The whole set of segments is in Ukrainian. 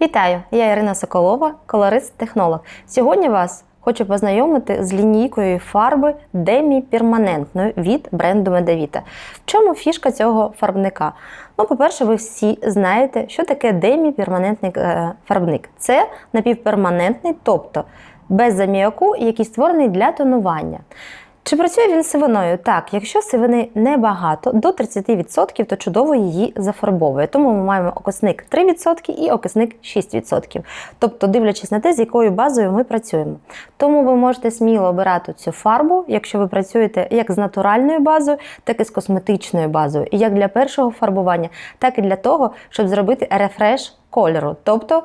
Вітаю! Я Ірина Соколова, колорист-технолог. Сьогодні вас хочу познайомити з лінійкою фарби Демі Перманентною від бренду Медавіта. В чому фішка цього фарбника? Ну, по-перше, ви всі знаєте, що таке Демі Перманентний е, фарбник. Це напівперманентний, тобто без заміяку, який створений для тонування. Чи працює він сивиною? Так, якщо сивини небагато, до 30%, то чудово її зафарбовує. Тому ми маємо окисник 3% і окисник 6%. Тобто, дивлячись на те, з якою базою ми працюємо. Тому ви можете сміло обирати цю фарбу, якщо ви працюєте як з натуральною базою, так і з косметичною базою. І як для першого фарбування, так і для того, щоб зробити рефреш кольору. Тобто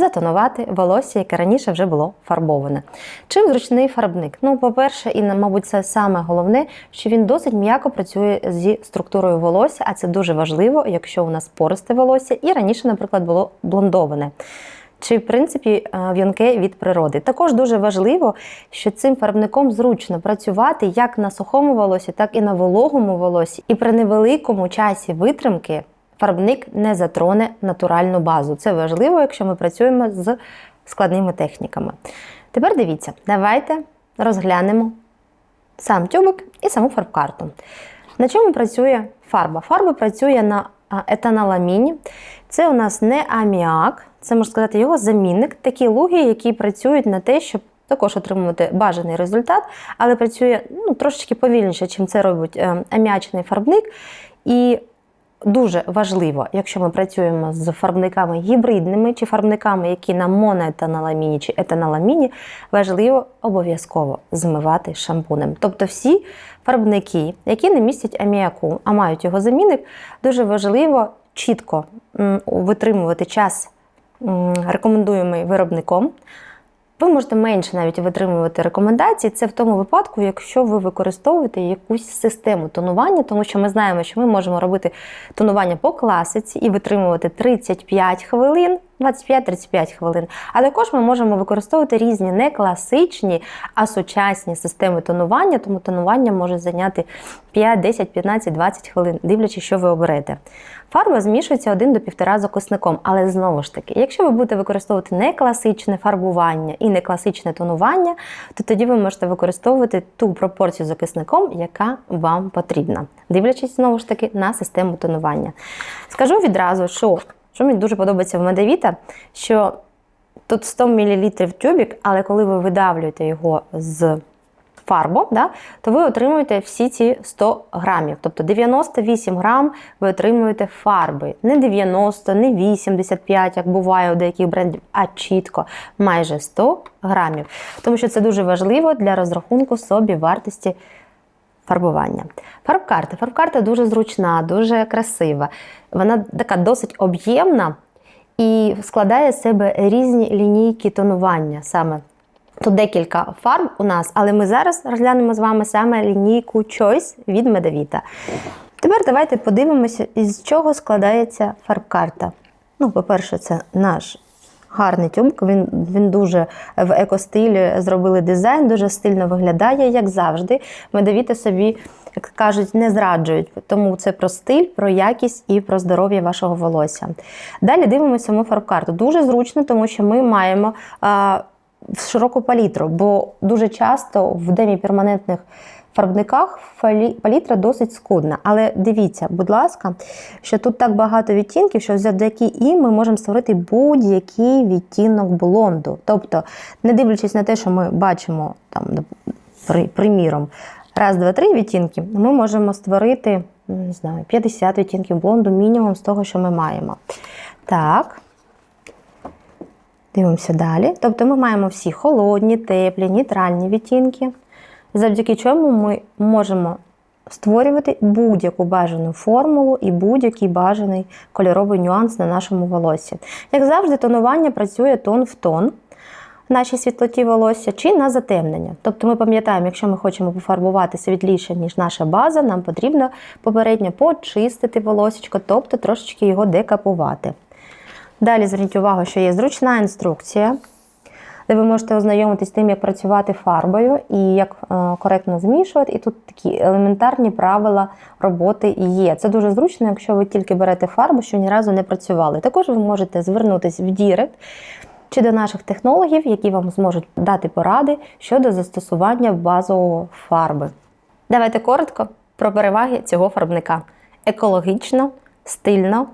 затонувати волосся, яке раніше вже було фарбоване. Чим зручний фарбник? Ну, по-перше, і мабуть, це саме головне, що він досить м'яко працює зі структурою волосся, а це дуже важливо, якщо у нас пористе волосся, і раніше, наприклад, було блондоване. Чи, в принципі, е, в'юнке від природи. Також дуже важливо, що цим фарбником зручно працювати як на сухому волосі, так і на вологому волосі. І при невеликому часі витримки фарбник не затроне натуральну базу. Це важливо, якщо ми працюємо з складними техніками. Тепер дивіться, давайте розглянемо сам тюбик і саму фарбкарту. На чому працює фарба? Фарба працює на етаноламіні. Це у нас не аміак, це можна сказати його замінник. Такі луги, які працюють на те, щоб також отримувати бажаний результат, але працює ну, трошечки повільніше, чим це робить е, аміачний фарбник. І Дуже важливо, якщо ми працюємо з фарбниками гібридними чи фарбниками, які на моноетаноламіні чи етаноламіні, важливо обов'язково змивати шампунем. Тобто всі фарбники, які не містять аміаку, а мають його замінник, дуже важливо чітко витримувати час рекомендуємий виробником. Ви можете менше навіть витримувати рекомендації. Це в тому випадку, якщо ви використовуєте якусь систему тонування, тому що ми знаємо, що ми можемо робити тонування по класиці і витримувати 35 хвилин. 25-35 хвилин. А також ми можемо використовувати різні не класичні, а сучасні системи тонування, тому тонування може зайняти 5, 10, 15, 20 хвилин, дивлячись, що ви оберете. Фарба змішується один до півтора з окисником, але знову ж таки, якщо ви будете використовувати не класичне фарбування і не класичне тонування, то тоді ви можете використовувати ту пропорцію з окисником, яка вам потрібна, дивлячись знову ж таки на систему тонування. Скажу відразу, що що мені дуже подобається в медовіта, що тут 100 мл тюбік, але коли ви видавлюєте його з фарбу, да, то ви отримуєте всі ці 100 грамів. Тобто 98 грам ви отримуєте фарби. Не 90, не 85, як буває у деяких брендів, а чітко майже 100 грамів. Тому що це дуже важливо для розрахунку собі вартості фарбування. Фарбкарта. Дуже зручна, дуже красива. Вона така досить об'ємна і складає з себе різні лінійки тонування. саме. Тут декілька фарб у нас, але ми зараз розглянемо з вами саме лінійку Choice від Медовіта. Тепер давайте подивимося, із чого складається фарбкарта. Ну, По-перше, це наш Гарний тюбик, він він дуже в екостилі зробили дизайн, дуже стильно виглядає, як завжди. Медовіти собі, як кажуть, не зраджують. Тому це про стиль, про якість і про здоров'я вашого волосся. Далі дивимося саму фарбкарту. Дуже зручно, тому що ми маємо широку палітру, бо дуже часто в демі перманентних фарбниках палітра досить скудна. Але дивіться, будь ласка, що тут так багато відтінків, що завдяки їм ми можемо створити будь-який відтінок блонду. Тобто, не дивлячись на те, що ми бачимо, там, приміром, раз, два, три відтінки, ми можемо створити не знаю, 50 відтінків блонду мінімум з того, що ми маємо. Так. Дивимося далі. Тобто ми маємо всі холодні, теплі, нейтральні відтінки завдяки чому ми можемо створювати будь-яку бажану формулу і будь-який бажаний кольоровий нюанс на нашому волосі. Як завжди, тонування працює тон в тон. Нашій світлоті волосся чи на затемнення. Тобто ми пам'ятаємо, якщо ми хочемо пофарбувати світліше, ніж наша база, нам потрібно попередньо почистити волосечко, тобто трошечки його декапувати. Далі зверніть увагу, що є зручна інструкція. де ви можете ознайомитись з тим, як працювати фарбою і як е, коректно змішувати. І тут такі елементарні правила роботи є. Це дуже зручно, якщо ви тільки берете фарбу, що ні разу не працювали. Також ви можете звернутися в Дірект чи до наших технологів, які вам зможуть дати поради щодо застосування базової фарби. Давайте коротко про переваги цього фарбника: екологічно, стильно,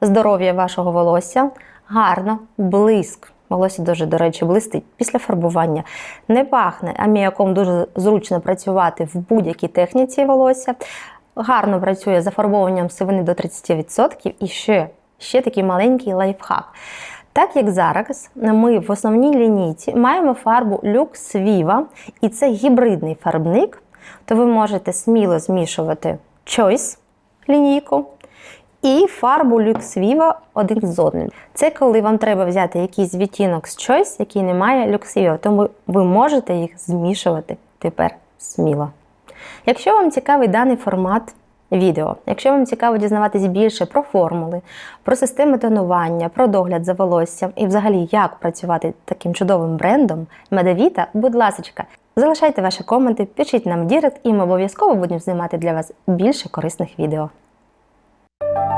здоров'я вашого волосся, гарно, блиск. Волосся дуже, до речі, блистить після фарбування. Не пахне аміаком дуже зручно працювати в будь-якій техніці волосся. Гарно працює зафарбовуванням сивини до 30%. І ще, ще такий маленький лайфхак. Так як зараз ми в основній лінійці маємо фарбу Lux Viva, і це гібридний фарбник, то ви можете сміло змішувати Choice лінійку і фарбу Viva один з одним. Це коли вам треба взяти якийсь відтінок з Choice, який не має Viva, тому ви можете їх змішувати тепер сміло. Якщо вам цікавий даний формат відео, якщо вам цікаво дізнаватись більше про формули, про системи тонування, про догляд за волоссям і взагалі як працювати таким чудовим брендом Медовіта, будь ласка, залишайте ваші коменти, пишіть нам в Дірект, і ми обов'язково будемо знімати для вас більше корисних відео. Thank you